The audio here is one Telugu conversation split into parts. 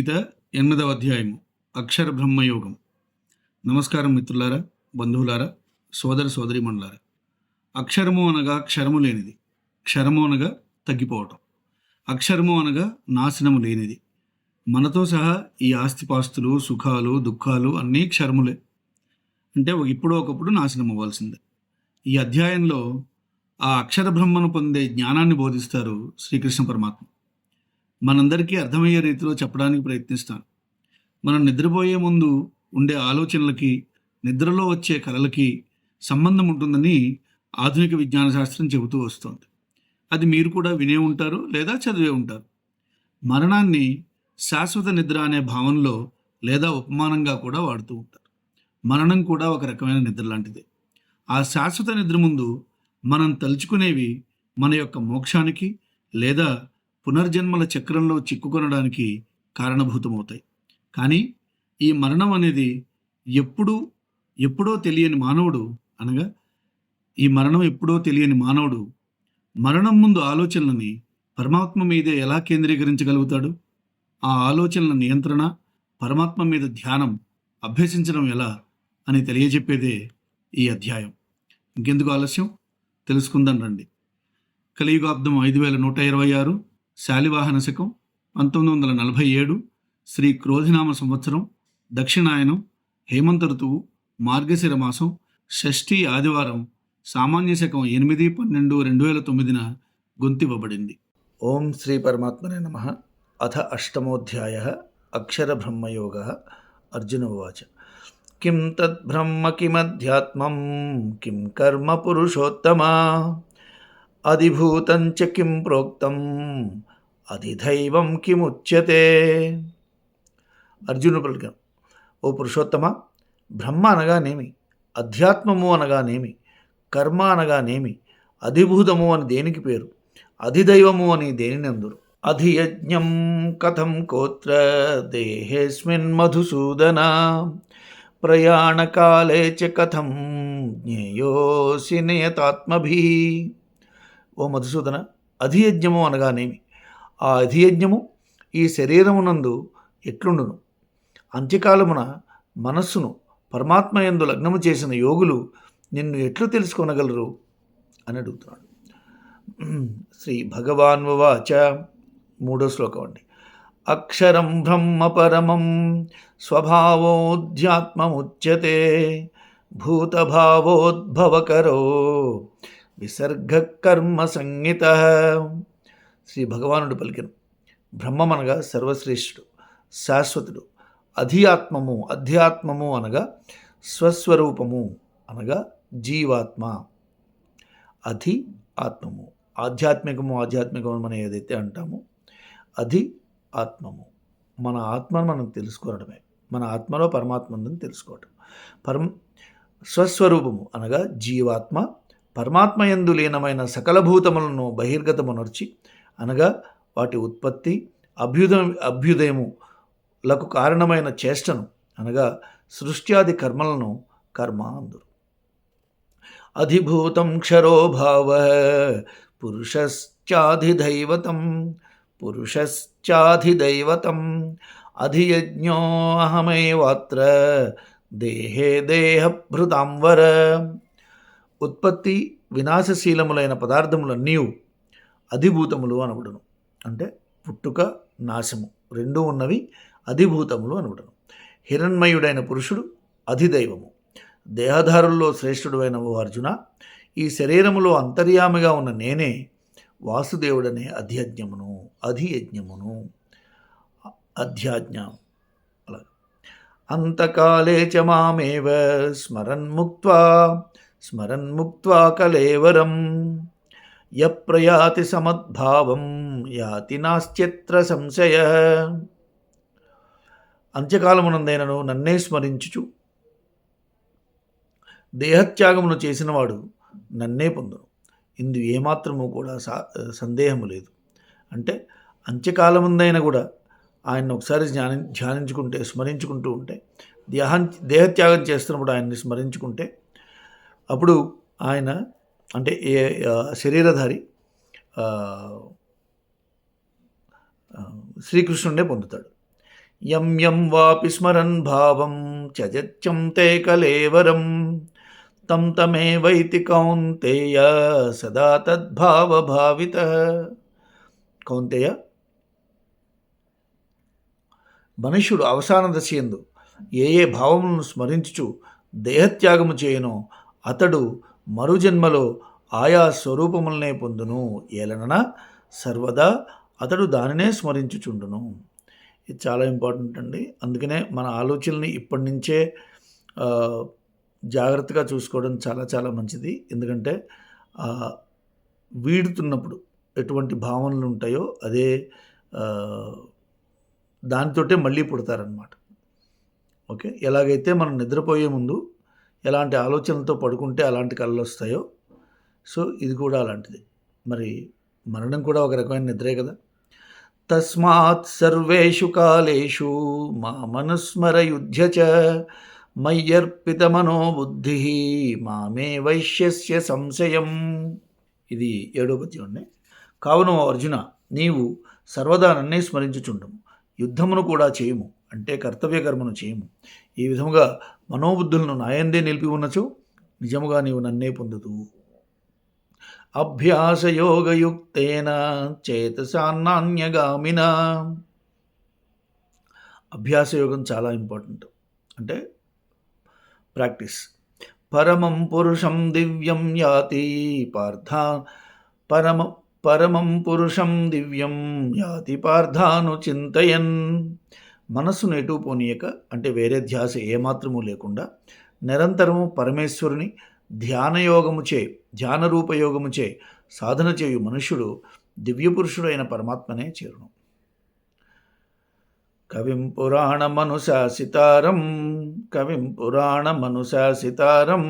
భగవద్గీత ఎనిమిదవ అధ్యాయము అక్షర బ్రహ్మయోగం. నమస్కారం మిత్రులారా బంధువులారా సోదర సోదరిమణులారా. అక్షరము అనగా క్షరము లేనిది క్షరము అనగా తగ్గిపోవటం. అక్షరము అనగా నాశనము లేనిది. మనతో సహా ఈ ఆస్తిపాస్తులు సుఖాలు దుఃఖాలు అన్నీ క్షరములే. అంటే ఇప్పుడు ఒకప్పుడు నాశనం అవ్వాల్సిందే ఈ అధ్యాయంలో ఆ అక్షర బ్రహ్మను పొందే జ్ఞానాన్ని బోధిస్తారు శ్రీకృష్ణ పరమాత్మ. మనందరికీ అర్థమయ్యే రీతిలో చెప్పడానికి ప్రయత్నిస్తాను. మనం నిద్రపోయే ముందు ఉండే ఆలోచనలకి నిద్రలో వచ్చే కళలకి సంబంధం ఉంటుందని ఆధునిక విజ్ఞాన శాస్త్రం చెబుతూ వస్తోంది. అది మీరు కూడా వినే ఉంటారు లేదా చదివే ఉంటారు. మరణాన్ని శాశ్వత నిద్ర అనే భావనలో లేదా ఉపమానంగా కూడా వాడుతూ ఉంటారు. మరణం కూడా ఒక రకమైన నిద్ర లాంటిదే. ఆ శాశ్వత నిద్ర ముందు మనం తలుచుకునేవి మన యొక్క మోక్షానికి లేదా పునర్జన్మల చక్రంలో చిక్కుకొనడానికి కారణభూతమవుతాయి. కానీ ఈ మరణం అనేది ఎప్పుడు ఎప్పుడో తెలియని మానవుడు అనగా ఈ మరణం ఎప్పుడో తెలియని మానవుడు మరణం ముందు ఆలోచనలని పరమాత్మ మీదే ఎలా కేంద్రీకరించగలుగుతాడు? ఆ ఆలోచనల నియంత్రణ పరమాత్మ మీద ధ్యానం అభ్యసించడం ఎలా అని తెలియజెప్పేదే ఈ అధ్యాయం. ఇంకెందుకు ఆలస్యం? తెలుసుకుందాం రండి. కలియుగాబ్దం ఐదు వేల నూట ఇరవై ఆరు శాలివాహన శకం పంతొమ్మిది వందల నలభై ఏడు శ్రీ క్రోధినామ సంవత్సరం దక్షిణాయనం హేమంత ఋతువు మార్గశిర మాసం షష్ఠి ఆదివారం సామాన్య శకం ఎనిమిది పన్నెండు రెండు వేల తొమ్మిదిన గొంతివ్వబడింది. ఓం శ్రీ పరమాత్మనే నమ. అథ అష్టమోధ్యాయ అక్షరబ్రహ్మయోగ అర్జున ఉవాచ. కిం తద్బ్రహ్మ కిమధ్యాత్మం కిం కర్మ పురుషోత్తమ? అధిభూతం చ కిం ప్రోక్తం? అధిదైవం కిముచ్యతే. అర్జునుడు పలికాను ఓ పురుషోత్తమ బ్రహ్మ అనగానేమి అధ్యాత్మము అనగానేమి కర్మ అనగానేమి అధిభూతము అని దేనికి పేరు అధిదైవము అని దేనిని అందురు? అధియజ్ఞం కథం కోత్ర దేహేస్మిన్ మధుసూదన ప్రయాణకాలే చ కథం జ్ఞేయోసి నియతాత్మభీ. ఓ మధుసూదన అధియజ్ఞము అనగానేమి ఆ అధియజ్ఞము ఈ శరీరమునందు ఎట్లుండును? అంత్యకాలమున మనస్సును పరమాత్మ యందు లగ్నము చేసిన యోగులు నిన్ను ఎట్లు తెలుసుకొనగలరు? అని అడుగుతున్నాడు. శ్రీ భగవాన్ వాచ. మూడో శ్లోకం అండి. అక్షరం బ్రహ్మ పరమం స్వభావోధ్యాత్మముచ్యతే భూతభావోద్భవకరో విసర్గకర్మ సంహిత. శ్రీ భగవానుడు పలికెను. బ్రహ్మమనగా సర్వశ్రేష్ఠుడు శాశ్వతుడు అధియాత్మము అధ్యాత్మము అనగా స్వస్వరూపము అనగా జీవాత్మ. అధి ఆత్మము ఆధ్యాత్మికము ఆధ్యాత్మికము మనం ఏదైతే అంటామో అది ఆత్మము మన ఆత్మను మనం తెలుసుకోవడమే. మన ఆత్మలో పరమాత్మ ఉందని తెలుసుకోవటం. పరమ స్వస్వరూపము అనగా జీవాత్మ. పరమాత్మ ఎందు లీనమైన సకల భూతములను బహిర్గతమునర్చి అనగా వాటి ఉత్పత్తి అభ్యుదయం అభ్యుదయములకు కారణమైన చేష్టను అనగా సృష్ట్యాది కర్మలను కర్మ అందురు. అధిభూతం క్షరోభావ పురుషశ్చాధిదైవతం పురుషశ్చాధిదైవతం అధియజ్ఞోహమేవాత్ర దేహే దేహభృతాంవర. ఉత్పత్తి వినాశశీలములైన పదార్థములన్నీ అధిభూతములు అనబడును. అంటే పుట్టుక నాశము. రెండూ ఉన్నవి అధిభూతములు అనబడును. హిరణ్మయుడైన పురుషుడు అధిదైవము. దేహధారుల్లో శ్రేష్ఠుడు అయిన ఓ అర్జున. ఈ శరీరములో అంతర్యామిగా ఉన్న నేనే వాసుదేవుడనే అధ్యజ్ఞమును అధియజ్ఞమును. అధ్యాజ్ఞ. అలా అంతకాలే చ మామేవ స్మరన్ముక్త్వా స్మరన్ముక్త్వా కలేవరం. యప్రయాతి సమద్భావం యాతి నాశ్చిత్ర సంశయ. అంత్యకాలమునందైనను నన్నే స్మరించుచు. దేహత్యాగమును చేసినవాడు నన్నే పొందును. ఇందు ఏమాత్రము కూడా సా సందేహము లేదు. అంటే అంత్యకాలముందైన కూడా ఆయన ఒకసారి ధ్యాని ధ్యానించుకుంటే స్మరించుకుంటూ ఉంటే దేహం దేహత్యాగం చేస్తున్నప్పుడు ఆయన్ని స్మరించుకుంటే అప్పుడు ఆయన అంటే ఏ శరీరధారి శ్రీకృష్ణుడే పొందుతాడు. యం యం వాపి స్మరన్ భావం చజత్యం తే కలేవరం తం తమేవైతి కౌంతేయ సదా తద్భావభావిత కౌంతేయ? మనుష్యుడు అవసాన దశయందు ఏ ఏ భావములను స్మరించుచు దేహత్యాగము చేయనో అతడు మరుజన్మలో ఆయా స్వరూపములనే పొందును. ఏలనన సర్వదా అతడు దానినే స్మరించుచుండును. ఇది చాలా ఇంపార్టెంట్ అండి. అందుకనే మన ఆలోచనల్ని ఇప్పటి నుంచే జాగ్రత్తగా చూసుకోవడం చాలా చాలా మంచిది. ఎందుకంటే వీడుతున్నప్పుడు ఎటువంటి భావనలు ఉంటాయో అదే దానితోటే మళ్ళీ పుడతారనమాట ఓకే? ఎలాగైతే మనం నిద్రపోయే ముందు ఎలాంటి ఆలోచనతో పడుకుంటే అలాంటి కళలు వస్తాయో. సో ఇది కూడా అలాంటిది. మరి మరణం కూడా ఒక రకమైన నిద్రే కదా. తస్మాత్ సర్వేషు కాలేషు మా మనుస్మరయుధ్య చ మయ్యర్పిత మనోబుద్ధి మామే వైశ్యస్య సంశయం. ఇది ఏడో పద్యం అండి కావున అర్జున నీవు సర్వదా నన్నే స్మరించుచుండము. యుద్ధమును కూడా చేయము. అంటే కర్తవ్య కర్మను చేయము. ఈ విధముగా మనోబుద్ధులను నాయందే నిలిపి ఉన్నచో నిజముగా నీవు నన్నే పొందుతువు అభ్యాసయోగయుక్తేన చేతసాన్నాన్యగామిన. అభ్యాసయోగం చాలా ఇంపార్టెంట్. అంటే ప్రాక్టీస్. పరమం పురుషం దివ్యం యాతి పార్థ. పరమ పరమం పురుషం దివ్యం యాతి పార్థాను చింతయన్. మనస్సును ఎటు పోనీయక అంటే వేరే ధ్యాస ఏమాత్రము లేకుండా నిరంతరము పరమేశ్వరుని ధ్యానయోగముచే ధ్యానరూపయోగముచే సాధన చేయు మనుష్యుడు దివ్యపురుషుడైన పరమాత్మనే చేరును. కవిం పురాణమనుశాసితారం కవిం పురాణమనుశాసితారం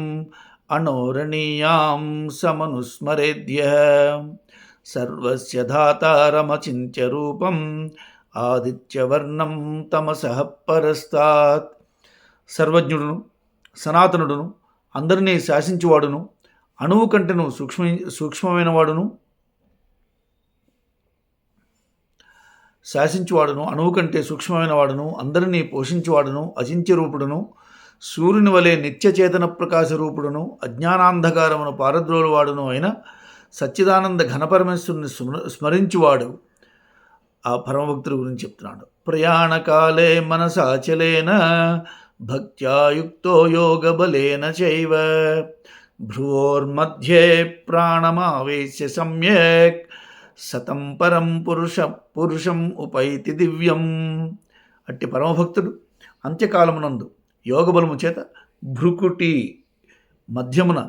అణోరణీయాం సమనుస్మరేద్య. సర్వస్య ధాతారమచింత్య రూపం ఆదిత్యవర్ణం తమసః పరస్తాత్. సర్వజ్ఞుడును సనాతనుడును అందరినీ శాసించువాడును అణువు కంటెను సూక్ష్మ సూక్ష్మమైన వాడును శాసించువాడును అణువు కంటే సూక్ష్మమైన వాడును అందరినీ పోషించువాడును అచింత్య రూపుడును సూర్యుని వలె నిత్యచేతన ప్రకాశ రూపుడును అజ్ఞానాంధకారమును పారద్రోలువాడును అయిన సచ్చిదానంద ఘనపరమేశ్వరుని స్మ స్మరించువాడు. ఆ పరమభక్తుడి గురించి చెప్తున్నాడు. ప్రయాణకాలే మనసాచలేన భక్త్యాయుక్తో యోగబలేన చైవ. భ్రువోర్మధ్యే ప్రాణమావేశ్య సమ్యక్ సతం పరం పురుష పురుషం ఉపైతి దివ్యం. అట్టి పరమభక్తుడు అంత్యకాలమునందు యోగబలము చేత భృకుటి మధ్యమున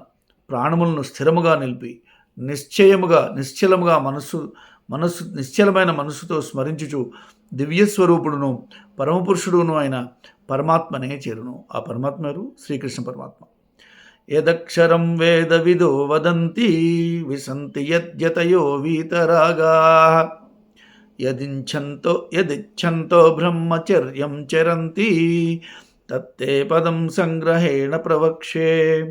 ప్రాణములను స్థిరముగా నిలిపి నిశ్చయముగా నిశ్చలముగా మనస్సు మనస్సు నిశ్చలమైన మనస్సుతో స్మరించుచు దివ్యస్వరూపుడును పరమపురుషుడును ఆయన పరమాత్మనే చేరును. ఆ పరమాత్మ ఎవరు? శ్రీకృష్ణ పరమాత్మ. యదక్షరం వేద విదో వదంతి విసంతి యద్యతయో వీతరాగా. యదింఛంతో యదిచ్ఛంతో బ్రహ్మచర్యం చరంతి తత్తే పదం సంగ్రహేణ ప్రవక్షే.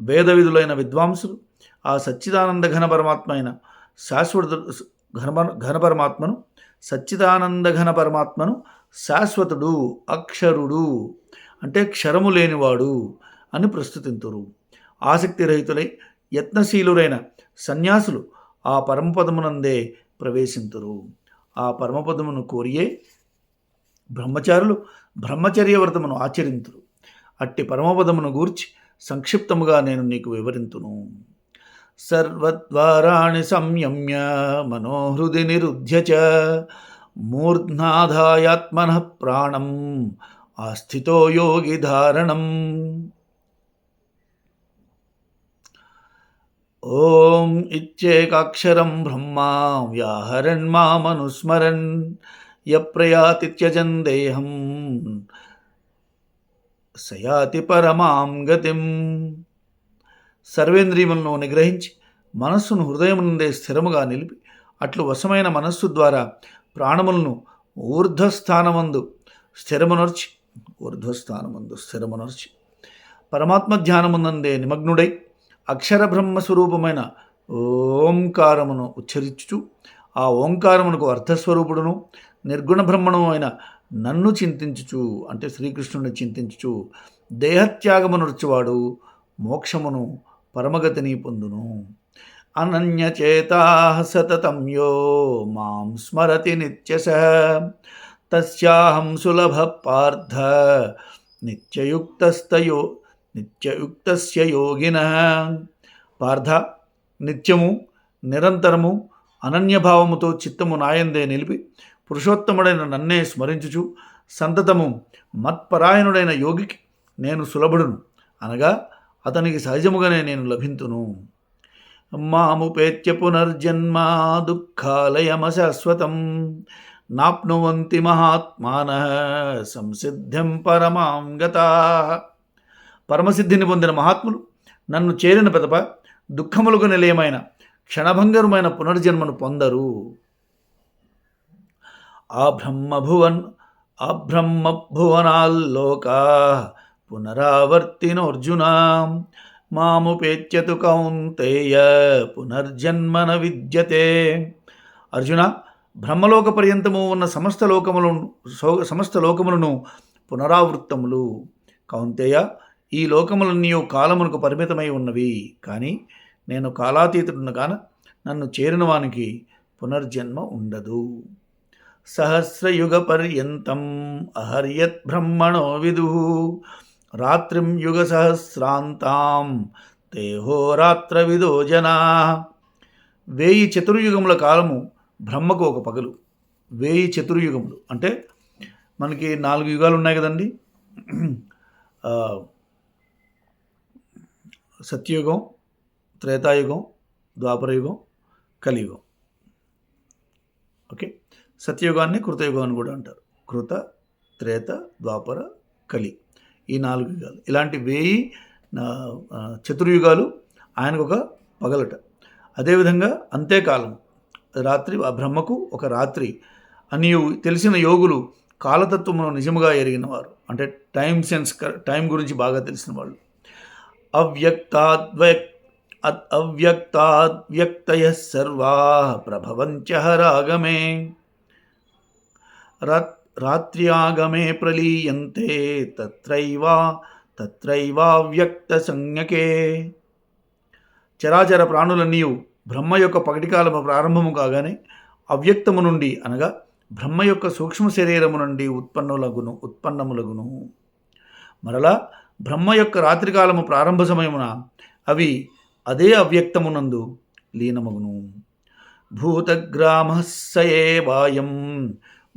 వేదవిధులైన విద్వాంసులు ఆ సచ్చిదానంద ఘన పరమాత్మ అయిన శాశ్వత ఘన ఘన పరమాత్మను సచ్చిదానంద ఘన పరమాత్మను శాశ్వతుడు అక్షరుడు అంటే క్షరము లేనివాడు అని ప్రస్తుతింతురు. ఆసక్తి రహితులై యత్నశీలురైన సన్యాసులు ఆ పరమపదమునందే ప్రవేశింతురు. ఆ పరమపదమును కోరియే బ్రహ్మచారులు బ్రహ్మచర్య వ్రతమును ఆచరింతురు. అట్టి పరమపదమును గూర్చి సంక్షిప్తముగా నేను నీకు వివరింతును. सर्वद्वाराणि संयम्य मनोहृदि निरुध्य च मूर्ध्नाधायात्मनः प्राणम् आस्थितो योगिधारणम् ॐ इत्येकाक्षरं ब्रह्मा व्याहरन् मामनुस्मरन् यप्रयाति त्यजन् देहम् सयाति परमां गतिम्। సర్వేంద్రియములను నిగ్రహించి మనస్సును హృదయమునందే స్థిరముగా నిలిపి అట్లు వశమైన మనస్సు ద్వారా ప్రాణములను ఊర్ధ్వస్థానమందు స్థిరమునర్చి ఊర్ధ్వస్థానమందు స్థిరమునర్చి పరమాత్మ ధ్యానమునందే నిమగ్నుడై అక్షర బ్రహ్మ స్వరూపమైన ఓంకారమును ఉచ్చరించుచు ఆ ఓంకారమునకు అర్థస్వరూపుడును నిర్గుణ బ్రహ్మణము అయిన నన్ను చింతించుచు అంటే శ్రీకృష్ణుని చింతించుచు దేహత్యాగమునర్చువాడు మోక్షమును పరమగతిని పొందును. అనన్యచేతా సతతం యో మాం స్మరతి నిత్యశ. తస్యాహం సులభ పార్థ. నిత్యయుక్తస్తయో నిత్యయుక్తస్య యోగిన. పార్థ నిత్యము నిరంతరము అనన్యభావముతో చిత్తము నాయందే నిలిపి పురుషోత్తముడైన నన్నే స్మరించుచు సంతతము మత్పరాయణుడైన యోగికి నేను సులభుడును. అనగా అతనికి సహజముగానే నేను లభింతును. మాముపేత్య పునర్జన్మ దుఃఖాలయమశాశ్వతం. నాప్నువంతి మహాత్మాన సంసిద్ధిం పరమాంగతా పరమసిద్ధిని పొందిన మహాత్ములు నన్ను చేరిన పెదప దుఃఖములకు నిలయమైన క్షణభంగరమైన పునర్జన్మను పొందరు. ఆ బ్రహ్మభువన్ అబ్రహ్మభువనాల్లోకా పునరావర్తినోర్జునాం. మాముపేత్యతు కౌంతేయ పునర్జన్మన విద్యతే. అర్జున బ్రహ్మలోక పర్యంతము ఉన్న సమస్త లోకములను సమస్త లోకములను పునరావృత్తములు. కౌంతేయ ఈ లోకములన్నీ కాలమునకు పరిమితమై ఉన్నవి. కానీ నేను కాలాతీతుడునగాన నన్ను చేరిన వానికి పునర్జన్మ ఉండదు. సహస్రయుగ పర్యంతం అహర్యత్ బ్రహ్మణో విదు. రాత్రిం యుగ సహస్రాంతాం తేహోరాత్ర జనా. వేయి చతుర్యుగముల కాలము బ్రహ్మకు ఒక పగలు. వేయి చతుర్యుగములు అంటే మనకి నాలుగు యుగాలు ఉన్నాయి కదండి. సత్యయుగం త్రేతాయుగం ద్వాపరయుగం కలియుగం. ఓకే? సత్యయుగాన్ని కృతయుగం అని కూడా అంటారు. కృత త్రేత ద్వాపర కలి. ఈ నాలుగు యుగాలు. ఇలాంటి వేయి చతుర్యుగాలు ఆయనకు ఒక పగలట. అదేవిధంగా అంతేకాలం రాత్రి ఆ బ్రహ్మకు ఒక రాత్రి. అని తెలిసిన యోగులు కాలతత్వంలో నిజముగా ఎరిగిన వారు అంటే టైం సెన్స్ టైం గురించి బాగా తెలిసిన వాళ్ళు. అవ్యక్తాద్వక్ అ- అవ్యక్తాద్వ్యక్తయ సర్వా ప్రభవంచ రాగమే. రాత్ రాత్ర్యాగమే ప్రలీయంతే తత్రైవా తత్రైవావ్యక్త సంజ్ఞకే చరాచర ప్రాణులన్నీ బ్రహ్మ యొక్క పగటికాలము ప్రారంభము కాగానే అవ్యక్తము నుండి అనగా బ్రహ్మ యొక్క సూక్ష్మ శరీరము నుండి ఉత్పన్నులగును ఉత్పన్నములగును. మరలా బ్రహ్మ యొక్క రాత్రికాలము ప్రారంభ సమయమున అవి అదే అవ్యక్తమునందు లీనమగును. భూతగ్రామస్సయేవాయం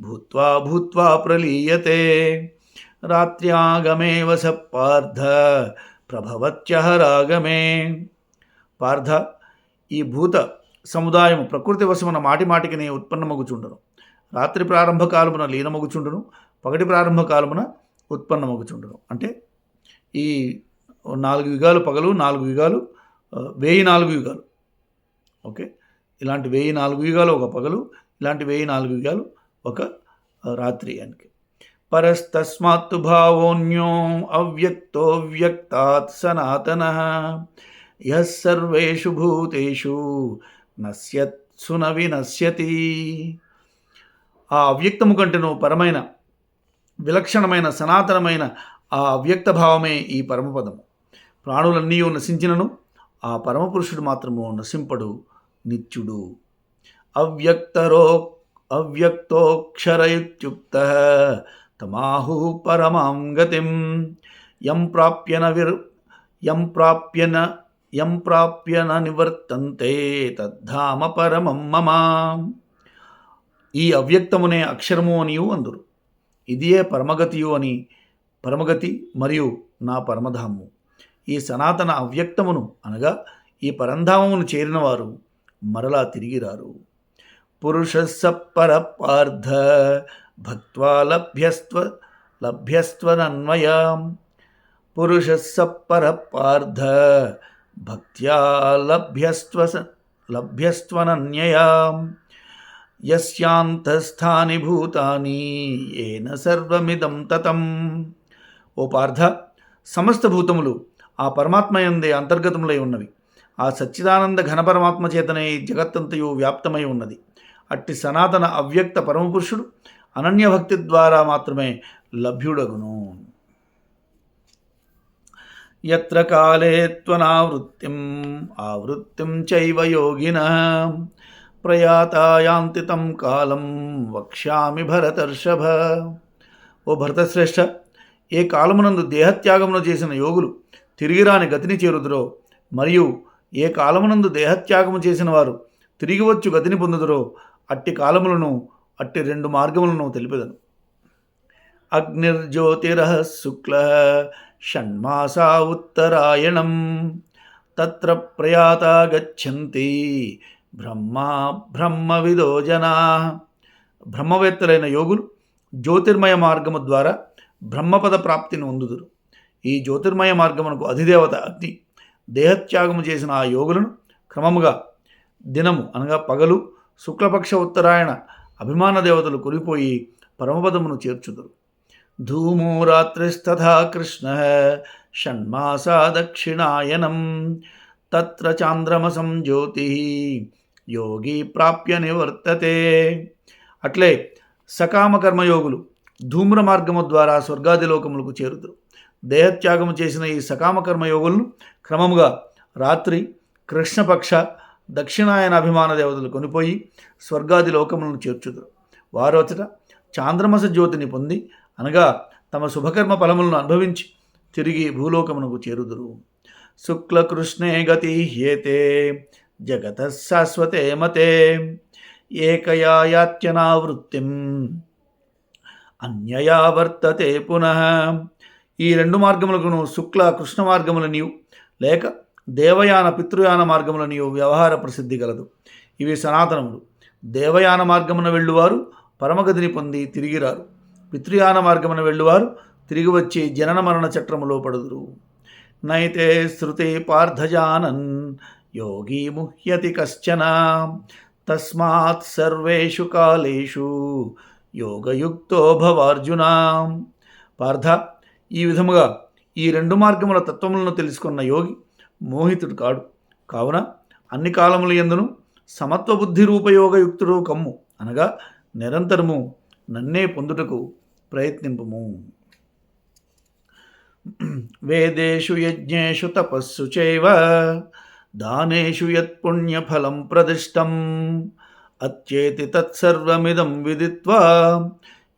భూత్వా భూత్వా ప్రలీయతే. రాత్ర్యాగమేవ స పార్థ ప్రభవత్యహ రాగమే. పార్థ ఈ భూత సముదాయము ప్రకృతి వశమున మాటి మాటికి ఉత్పన్నమగుచుండును. రాత్రి ప్రారంభ కాలమున లీనమగుచుండును పగటి ప్రారంభ కాలమున ఉత్పన్నమగుచుండును. అంటే ఈ నాలుగు యుగాలు పగలు నాలుగు యుగాలు వెయ్యి నాలుగు యుగాలు. ఓకే? ఇలాంటి వెయ్యి నాలుగు యుగాలు ఒక పగలు ఇలాంటి వెయ్యి నాలుగు యుగాలు ఒక రాత్రి అనికి పరస్తస్మాత్తు భావోన్యో అవ్యక్తో వ్యక్తాత్ సనాతన. యః భూతేషు నశ్యత్సు సునవి నశ్యతి ఆ అవ్యక్తము కంటేను పరమైన విలక్షణమైన సనాతనమైన ఆ అవ్యక్త భావమే ఈ పరమపదము. ప్రాణులన్నీ నశించినను ఆ పరమపురుషుడు మాత్రము నశింపడు నిత్యుడు. అవ్యక్తరో అవ్యక్తోక్షరయుక్త తమాహు పరమాం గతిం యం ప్రాప్యన విర్ యం ప్రాప్యన యం ప్రాప్యన నివర్తంతే తద్ధామ పరమం మమ ఈ అవ్యక్తమునే అక్షరము అనియు అందురు ఇదియే పరమగతియు అని పరమగతి మరియు నా పరమధామము ఈ సనాతన అవ్యక్తమును అనగా ఈ పరంధామమును చేరినవారు మరలా తిరిగి రారు పురుషస్స సప్పర పార్థ భక్వా లభ్యస్త్వ లభ్యస్త్వనన్వయం పురుషస్స సప్పర పార్థ భక్త్యా లభ్యస్త్వ లభ్యస్త్వనన్యయా యస్యాంతస్థాని భూతాని ఏన సర్వమిదం తతం ఓ పార్థ సమస్త భూతములు ఆ పరమాత్మయందే అంతర్గతములై ఉన్నవి. ఆ సచ్చిదానంద ఘన పరమాత్మ చేతనే జగత్తంతయు వ్యాప్తమై ఉన్నది. అట్టి సనాతన అవ్యక్త పరమపురుషుడు అనన్యభక్తి ద్వారా మాత్రమే లభ్యుడగును. ఎత్ర కాలే త్వనావృత్తిం ఆవృత్తిం చైవ యోగిన. ప్రయాతాయాంతితం కాలం వక్ష్యామి భరతర్షభ. ఓ భరతశ్రేష్ఠ ఏ కాలమునందు దేహత్యాగమును చేసిన యోగులు తిరిగి రాని గతిని చేరుదురో మరియు ఏ కాలమునందు దేహత్యాగము చేసిన వారు తిరిగి వచ్చు గతిని పొందుదురో అట్టి కాలములను అట్టి రెండు మార్గములను తెలిపెదను. అగ్నిర్జ్యోతిర శుక్ల షణ్మాసా ఉత్తరాయణం తత్ర ప్రయాత గచ్చంతి బ్రహ్మ బ్రహ్మవిదో జనా. బ్రహ్మవేత్తలైన యోగులు జ్యోతిర్మయ మార్గము ద్వారా బ్రహ్మపద ప్రాప్తిని పొందుదురు ఈ జ్యోతిర్మయ మార్గమునకు అధిదేవత అగ్ని దేహత్యాగము చేసిన ఆ యోగులను క్రమముగా దినము అనగా పగలు శుక్లపక్ష ఉత్తరాయణ అభిమాన దేవతలు కురిపోయి పరమపదమును చేర్చుదురు. ధూమో రాత్రిస్తథా కృష్ణ షణ్మాసా దక్షిణాయనం తత్ర చాంద్రమసం జ్యోతి యోగి ప్రాప్య నివర్తతే. అట్లే సకామ కర్మయోగులు ధూమ్ర మార్గము ద్వారా స్వర్గాదిలోకములకు చేరుదురు. దేహత్యాగము చేసిన ఈ సకామ కర్మయోగులను క్రమముగా రాత్రి కృష్ణపక్ష దక్షిణాయన అభిమాన దేవతలు కొనిపోయి స్వర్గాది లోకములను చేర్చుదురు. వారోచట చాంద్రమస జ్యోతిని పొంది అనగా తమ శుభకర్మ ఫలములను అనుభవించి తిరిగి భూలోకమునకు చేరుదురు. శుక్లకృష్ణే గతి హ్యేతే జగత శాశ్వతే మతే ఏకయా వృత్తిం అన్యయా వర్తతే పునః. ఈ రెండు మార్గములకును శుక్ల కృష్ణ మార్గముల నీవు లేక దేవయాన పితృయాన మార్గముల నీవు వ్యవహార ప్రసిద్ధి గలదు. ఇవి సనాతనములు. దేవయాన మార్గమున వెళ్ళువారు పరమగతిని పొంది తిరిగిరారు పితృయాన మార్గమున వెళ్ళువారు తిరిగి వచ్చి జనన మరణ చట్టములో పడుదురు. నైతే శృతే పార్థజానన్ యోగి ముహ్యతి కశ్చన. తస్మాత్ సర్వేషు కాలేషు యోగయుక్తో భవార్జున. పార్థ ఈ విధముగా ఈ రెండు మార్గముల తత్వములను తెలుసుకున్న యోగి మోహితుడు కాడు. కావున అన్ని కాలముల ఎందును సమత్వ బుద్ధి రూపయోగయుక్తుడు కమ్ము. అనగా నిరంతరము నన్నే పొందుటకు ప్రయత్నింపము. వేదేషు యజ్ఞేషు తపస్సు చైవ దానేషు యత్పుణ్యఫలం ప్రదిష్టం అత్యేతి తత్సర్వమిదం విదిత్వా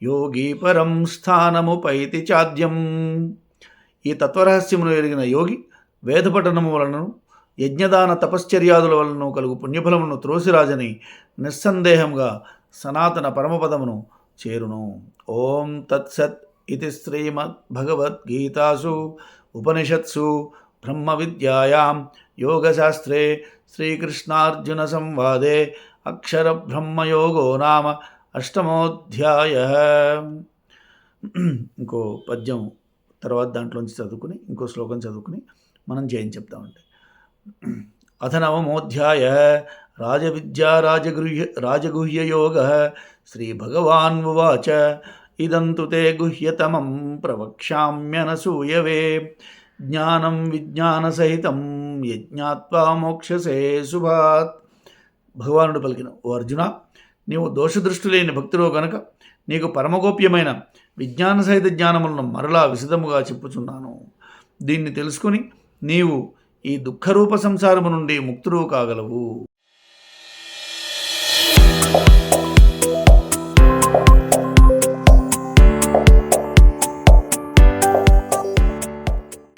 యోగి పరం స్థానముపైతి చాద్యం. ఈ తత్వరహస్యమును ఎరిగిన యోగి వేదపఠనము వలనను యజ్ఞదాన తపశ్చర్యాదుల వలన కలుగు పుణ్యఫలమును త్రోసిరాజని నిస్సందేహంగా సనాతన పరమపదమును చేరును. ఓం తత్సత్ ఇది శ్రీమద్భగవద్గీతాసు ఉపనిషత్సు బ్రహ్మ విద్యాయాం యోగశాస్త్రే శ్రీకృష్ణార్జున సంవాదే అక్షరబ్రహ్మయోగో నామ అష్టమోధ్యాయ. ఇంకో పద్యం తర్వాత దాంట్లోంచి చదువుకుని ఇంకో శ్లోకం చదువుకుని మనం జయం చెప్తామంటే అథ నవమోధ్యాయ రాజవిద్యా రాజగృహ్య రాజగుహ్యయోగ శ్రీభగవాన్ ఉవాచ. ఇదంతు తే గుహ్యతమం ప్రవక్ష్యామ్యనసూయవే. జ్ఞానం విజ్ఞానసహితం యజ్ఞాత్వా మోక్షసే శుభాత్ భగవానుడు పలికిన ఓ అర్జున నీవు దోషదృష్టి లేని భక్తిలో గనక నీకు పరమగోప్యమైన విజ్ఞాన సహిత జ్ఞానములను మరలా విశదముగా చెప్పుచున్నాను. దీన్ని తెలుసుకుని నీవు ఈ దుఃఖరూప సంసారము నుండి ముక్తుడు కాగలవు.